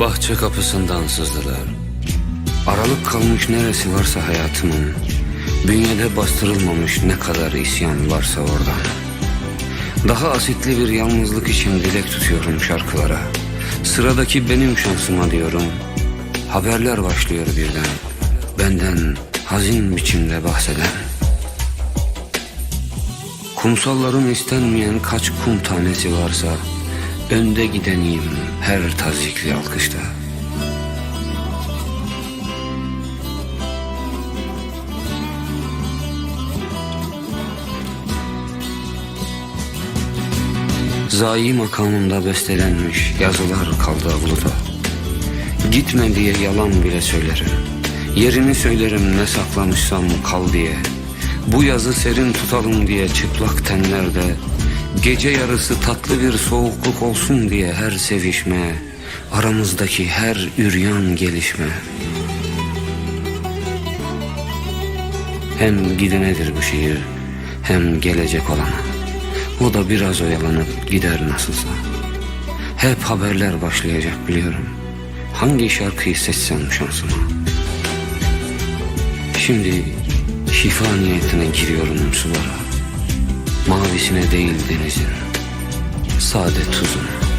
Bahçe kapısından sızdılar. Aralık kalmış neresi varsa hayatımın. Bünyede bastırılmamış ne kadar isyan varsa oradan. Daha asitli bir yalnızlık için dilek tutuyorum şarkılara. Sıradaki benim şansıma diyorum. Haberler başlıyor birden. Benden hazin biçimde bahseden. Kumsalların istenmeyen kaç kum tanesi varsa Önde gideniyim her tazikli alkışta Zayi makamında bestelenmiş yazılar kaldı avluda Gitme diye yalan bile söylerim. Yerini söylerim ne saklamışsam kal diye. Bu yazı serin tutalım diye çıplak tenlerde. Gece yarısı tatlı bir soğukluk olsun diye her sevişme. Aramızdaki her üryan gelişme. Hem gidenedir bu şiir hem gelecek olana. O da biraz oyalanıp gider nasılsa. Hep haberler başlayacak biliyorum Hangi şarkıyı seçsem şansıma? Şimdi şifa niyetine giriyorum sulara. Mavisine değil denizin Sade tuzuna